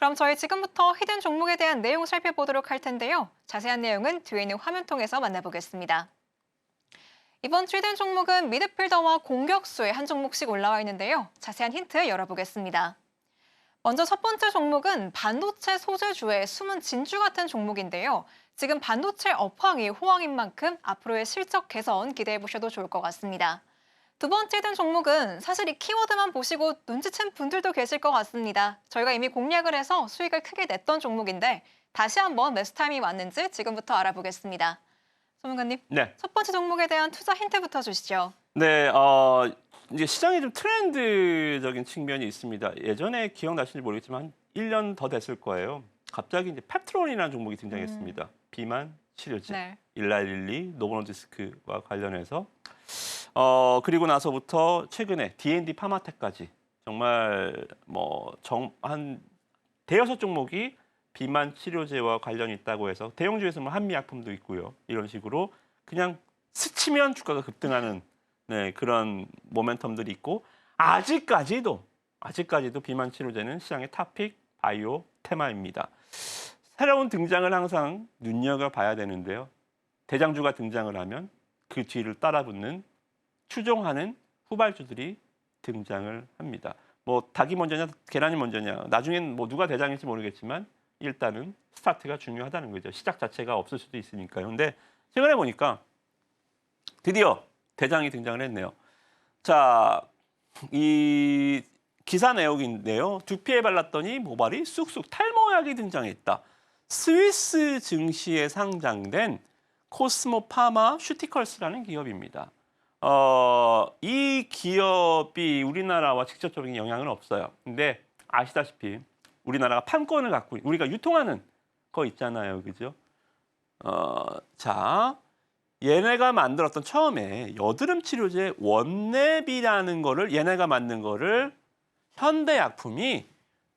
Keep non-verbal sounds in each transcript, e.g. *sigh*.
그럼 저희 지금부터 히든 종목에 대한 내용 살펴보도록 할 텐데요. 자세한 내용은 뒤에 있는 화면 통해서 만나보겠습니다. 이번 주 히든 종목은 미드필더와 공격수의 한 종목씩 올라와 있는데요. 자세한 힌트 열어보겠습니다. 먼저 첫 번째 종목은 반도체 소재주의 숨은 진주 같은 종목인데요. 지금 반도체 업황이 호황인 만큼 앞으로의 실적 개선 기대해 보셔도 좋을 것 같습니다. 두 번째 든 종목은 사실 이 키워드만 보시고 눈치챈 분들도 계실 것 같습니다. 저희가 이미 공략을 해서 수익을 크게 냈던 종목인데 다시 한번 매수 타임이 왔는지 지금부터 알아보겠습니다. 소문관님, 네. 첫 번째 종목에 대한 투자 힌트부터 주시죠. 네, 어, 이제 시장이 좀 트렌드적인 측면이 있습니다. 예전에 기억나실지 모르겠지만 한 1년 더 됐을 거예요. 갑자기 이제 페트론이라는 종목이 등장했습니다. 비만 치료제, 네. 일라릴리, 노보노디스크와 관련해서 어 그리고 나서부터 최근에 D&D 파마텍까지 정말 뭐정한 대여섯 종목이 비만 치료제와 관련이 있다고 해서 대형주에서 뭐 한미약품도 있고요. 이런 식으로 그냥 스치면 주가가 급등하는 네, 그런 모멘텀들이 있고 아직까지도 아직까지도 비만 치료제는 시장의 탑픽 바이오 테마입니다. 새로운 등장을 항상 눈여겨 봐야 되는데요. 대장주가 등장을 하면 그 뒤를 따라붙는 추종하는 후발주들이 등장을 합니다. 뭐 닭이 먼저냐 계란이 먼저냐 나중엔 뭐 누가 대장일지 모르겠지만 일단은 스타트가 중요하다는 거죠. 시작 자체가 없을 수도 있으니까요. 근데 최근에 보니까 드디어 대장이 등장을 했네요. 자, 이 기사 내용인데요. 두피에 발랐더니 모발이 쑥쑥 탈모약이 등장했다. 스위스 증시에 상장된 코스모 파마 슈티컬스라는 기업입니다. 어, 이 기업이 우리나라와 직접적인 영향은 없어요. 근데 아시다시피 우리나라가 판권을 갖고 우리가 유통하는 거 있잖아요. 그죠? 어, 자, 얘네가 만들었던 처음에 여드름 치료제 원랩이라는 거를 얘네가 만든 거를 현대약품이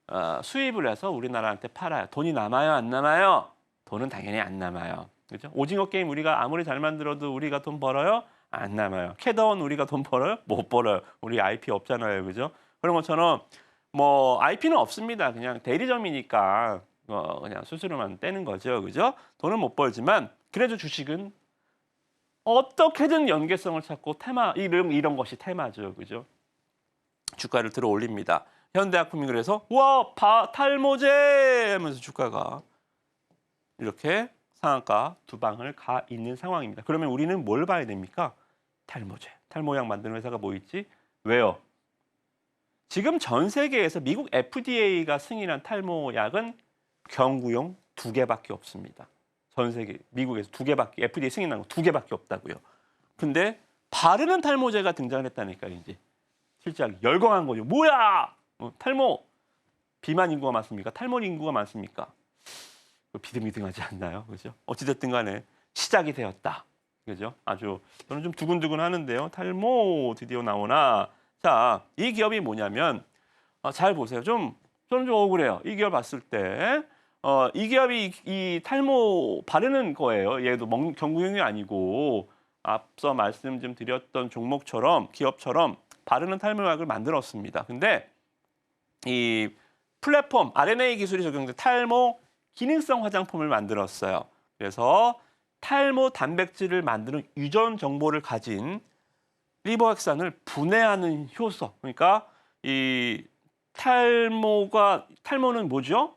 어, 수입을 해서 우리나라한테 팔아요. 돈이 남아요, 안 남아요? 돈은 당연히 안 남아요. 그죠? 오징어 게임 우리가 아무리 잘 만들어도 우리가 돈 벌어요? 안 남아요. 캐더원 우리가 돈 벌어요? 못 벌어요. 우리 IP 없잖아요, 그죠? 그런 것처럼 뭐 IP는 없습니다. 그냥 대리점이니까 어, 그냥 수수료만 떼는 거죠, 그죠? 돈은 못 벌지만 그래도 주식은 어떻게든 연계성을 찾고 테마 이런 이런 것이 테마죠, 그죠? 주가를 들어 올립니다. 현대약품이 그래서 와 바, 탈모제 하면서 주가가 이렇게 상한가 두 방을 가 있는 상황입니다. 그러면 우리는 뭘 봐야 됩니까? 탈모제, 탈모약 만드는 회사가 뭐 있지? 왜요? 지금 전 세계에서 미국 FDA가 승인한 탈모약은 경구용 두 개밖에 없습니다. 전 세계 미국에서 두 개밖에 FDA 승인한 거 두 개밖에 없다고요. 근데 바르는 탈모제가 등장을 했다니까요, 이제. 실제 열광한 거죠. 뭐야? 어, 탈모 비만 인구가 많습니까? 탈모 인구가 많습니까? 비등비등하지 않나요? 그죠? 어찌됐든 간에 시작이 되었다. 그죠? 아주 저는 좀 두근두근 하는데요. 탈모 드디어 나오나. 자, 이 기업이 뭐냐면 어, 잘 보세요. 좀 저는 좀 억울해요. 이 기업 봤을 때 어, 이 기업이 이, 이 탈모 바르는 거예요. 얘도 먹, 경구용이 아니고 앞서 말씀 좀 드렸던 종목처럼 기업처럼 바르는 탈모약을 만들었습니다. 근데 이 플랫폼 RNA 기술이 적용된 탈모 기능성 화장품을 만들었어요. 그래서 탈모 단백질을 만드는 유전 정보를 가진 리버핵산을 분해하는 효소. 그러니까 이 탈모가 탈모는 뭐죠?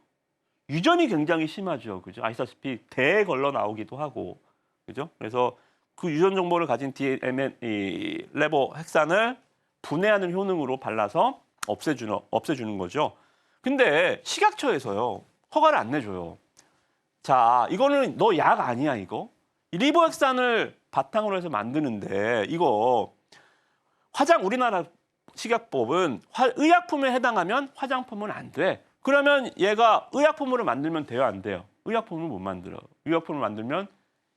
유전이 굉장히 심하죠. 그죠? 아시다시피 대에 걸러 나오기도 하고. 그죠? 그래서 그 유전 정보를 가진 DMN 이 레버 핵산을 분해하는 효능으로 발라서 없애주는 없애주는 거죠. 근데 식약처에서요 허가를 안 내줘요. 자, 이거는 너 약 아니야 이거? 이 리보핵산을 바탕으로 해서 만드는데 이거 화장 우리나라 식약법은 화, 의약품에 해당하면 화장품은 안 돼. 그러면 얘가 의약품으로 만들면 돼요, 안 돼요? 의약품을 못 만들어. 의약품을 만들면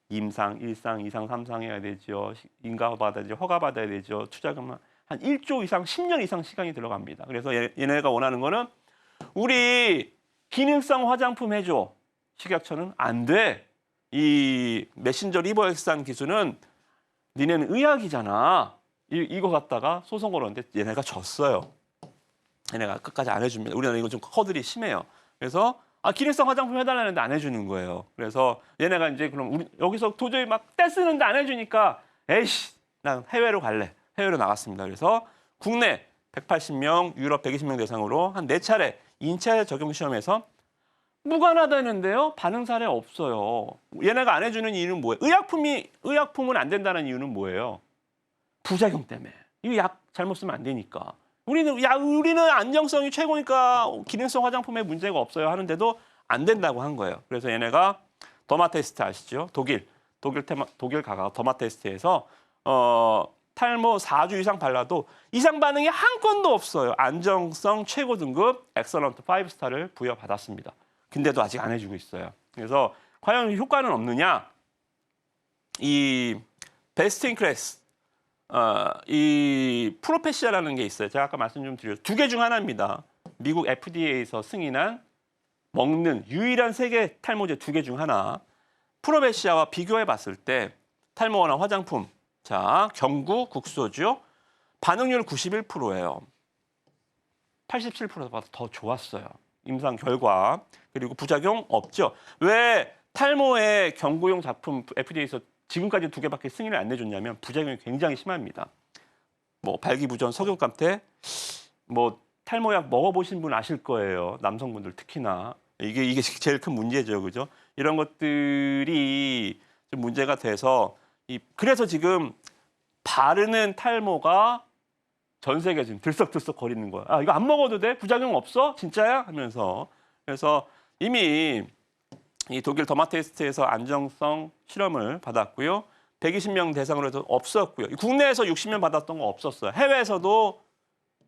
임상, 일상, 이상, 삼상 해야 되죠. 인가 받아야 되죠. 허가 받아야 되죠. 투자금 한 1조 이상, 10년 이상 시간이 들어갑니다. 그래서 얘, 얘네가 원하는 거는 우리 기능성 화장품 해줘. 식약처는 안 돼. 이 메신저 리버엑산 기술은 니네는 의학이잖아. 이, 이거 갖다가 소송 걸었는데 얘네가 졌어요. 얘네가 끝까지 안 해줍니다. 우리나라 이거 좀 허들이 심해요. 그래서 아 기능성 화장품 해달라는데 안 해주는 거예요. 그래서 얘네가 이제 그럼 우리 여기서 도저히 막 떼쓰는데 안 해주니까 에이씨 난 해외로 갈래. 해외로 나갔습니다. 그래서 국내 180명, 유럽 120명 대상으로 한 네 차례 인체 적용 시험에서 무관하다는데요. 반응 사례 없어요. 얘네가 안 해주는 이유는 뭐예요? 의약품이 의약품은 안 된다는 이유는 뭐예요? 부작용 때문에. 이거 약 잘못 쓰면 안 되니까. 우리는 야 우리는 안정성이 최고니까 기능성 화장품에 문제가 없어요 하는데도 안 된다고 한 거예요. 그래서 얘네가 더마 테스트 아시죠? 독일 독일 테마, 독일 가가 더마 테스트에서 어 탈모 4주 이상 발라도 이상 반응이 한 건도 없어요. 안정성 최고 등급 엑설런트 5스타를 부여받았습니다. 근데도 아직 안 해주고 있어요. 그래서 과연 효과는 없느냐? 이 베스트 인 클래스 어, 이 프로페시아라는 게 있어요. 제가 아까 말씀 좀 드렸죠. 두 개 중 하나입니다. 미국 FDA에서 승인한 먹는 유일한 세계 탈모제 두 개 중 하나. 프로페시아와 비교해 봤을 때 탈모나 화장품 자 경구 국소죠. 반응률 91%예요. 87%보다 더 좋았어요. 임상 결과 그리고 부작용 없죠. 왜 탈모의 경구용 작품 FDA에서 지금까지 두 개밖에 승인을 안 내줬냐면 부작용이 굉장히 심합니다. 뭐 발기부전, 석유감태, 뭐 탈모약 먹어보신 분 아실 거예요. 남성분들 특히나 이게 이게 제일 큰 문제죠, 그죠? 이런 것들이 좀 문제가 돼서 이 그래서 지금 바르는 탈모가 전 세계 지금 들썩들썩 거리는 거야. 아 이거 안 먹어도 돼? 부작용 없어? 진짜야? 하면서 그래서 이미 이 독일 더마테스트에서 안정성 실험을 받았고요. 120명 대상으로 해서 없었고요. 국내에서 60명 받았던 거 없었어요. 해외에서도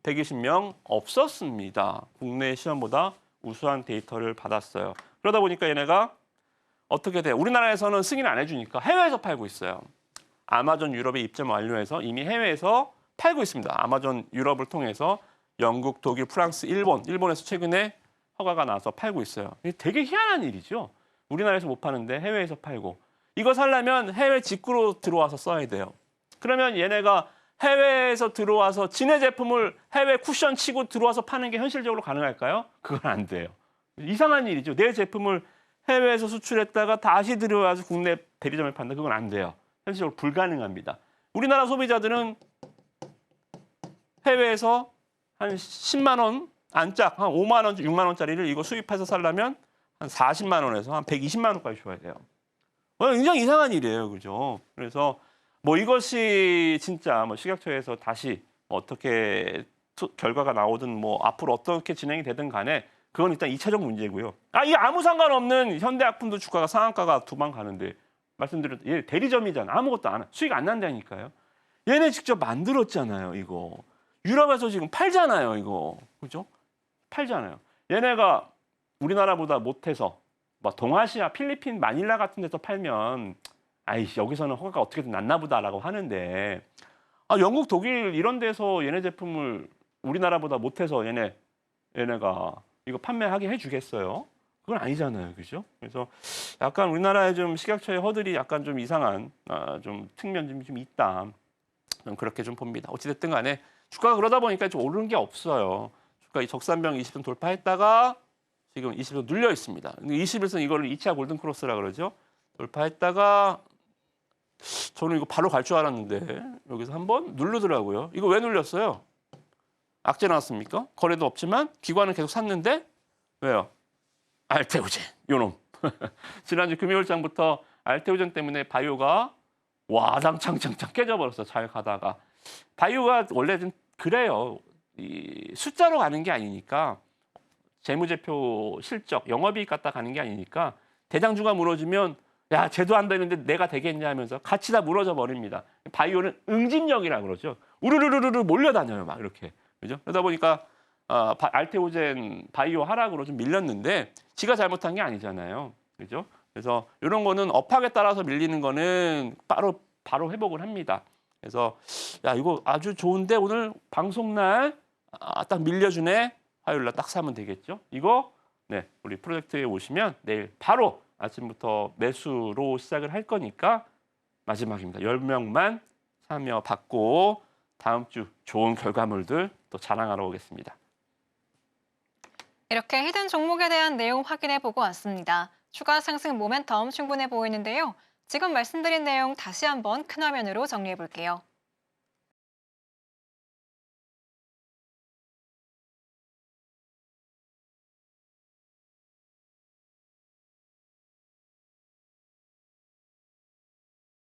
120명 없었습니다. 국내 시험보다 우수한 데이터를 받았어요. 그러다 보니까 얘네가 어떻게 돼? 우리나라에서는 승인 안 해주니까 해외에서 팔고 있어요. 아마존 유럽에 입점 완료해서 이미 해외에서 팔고 있습니다. 아마존 유럽을 통해서 영국, 독일, 프랑스, 일본, 일본에서 최근에 허가가 나서 팔고 있어요. 되게 희한한 일이죠. 우리나라에서 못 파는데 해외에서 팔고 이거 살려면 해외 직구로 들어와서 써야 돼요. 그러면 얘네가 해외에서 들어와서 진해 제품을 해외 쿠션 치고 들어와서 파는 게 현실적으로 가능할까요? 그건 안 돼요. 이상한 일이죠. 내 제품을 해외에서 수출했다가 다시 들어와서 국내 대리점에 판다. 그건 안 돼요. 현실적으로 불가능합니다. 우리나라 소비자들은 해외에서 한 10만 원 안짝 한 5만 원, 6만 원짜리를 이거 수입해서 살려면 한 40만 원에서 한 120만 원까지 줘야 돼요. 어, 굉장히 이상한 일이에요, 그죠? 그래서 뭐 이것이 진짜 뭐 식약처에서 다시 어떻게 투- 결과가 나오든 뭐 앞으로 어떻게 진행이 되든 간에 그건 일단 2차적 문제고요. 아, 이게 아무 상관없는 현대약품도 주가가 상한가가 두방 가는데 말씀드렸 얘 대리점이잖아. 아무것도 안 해. 수익 안 난다니까요. 얘네 직접 만들었잖아요, 이거. 유럽에서 지금 팔잖아요, 이거. 그죠? 팔잖아요. 얘네가 우리나라보다 못해서 뭐 동아시아, 필리핀, 마닐라 같은 데서 팔면 아이씨 여기서는 허가가 어떻게든 났나 보다라고 하는데 아 영국, 독일 이런 데서 얘네 제품을 우리나라보다 못해서 얘네 얘네가 이거 판매하게 해 주겠어요? 그건 아니잖아요, 그죠? 그래서 약간 우리나라의 좀 식약처의 허들이 약간 좀 이상한 아, 좀 측면이 좀 있다. 좀 그렇게 좀 봅니다. 어찌됐든 간에 주가가 그러다 보니까 좀 오르는 게 없어요. 주가 이 적산병 20선 돌파했다가 지금 20선 눌려 있습니다. 21선 이거를 2차 골든 크로스라 그러죠. 돌파했다가 저는 이거 바로 갈 줄 알았는데 여기서 한번 누르더라고요. 이거 왜 눌렸어요? 악재 나왔습니까? 거래도 없지만 기관은 계속 샀는데 왜요? 알테오젠 요놈. *laughs* 지난주 금요일장부터 알테오젠 때문에 바이오가 와당창창창 깨져버렸어. 잘 가다가 바이오가 원래 좀 그래요. 이 숫자로 가는 게 아니니까 재무제표 실적 영업이익 갖다 가는 게 아니니까 대장주가 무너지면 야 쟤도 안 되는데 내가 되겠냐 하면서 같이 다 무너져 버립니다. 바이오는 응집력이라 그러죠. 우르르르르 몰려다녀요 막 이렇게 그죠? 그러다 보니까 어, 바- 알테오젠 바이오 하락으로 좀 밀렸는데 지가 잘못한 게 아니잖아요. 그죠? 그래서 이런 거는 업황에 따라서 밀리는 거는 바로 바로 회복을 합니다. 그래서 야 이거 아주 좋은데 오늘 방송 날 아, 딱 밀려주네. 화요일 날 딱 사면 되겠죠. 이거 네 우리 프로젝트에 오시면 내일 바로 아침부터 매수로 시작을 할 거니까 마지막입니다. 10명만 참여 받고 다음 주 좋은 결과물들 또 자랑하러 오겠습니다. 이렇게 히든 종목에 대한 내용 확인해 보고 왔습니다. 추가 상승 모멘텀 충분해 보이는데요. 지금 말씀드린 내용 다시 한번 큰 화면으로 정리해 볼게요.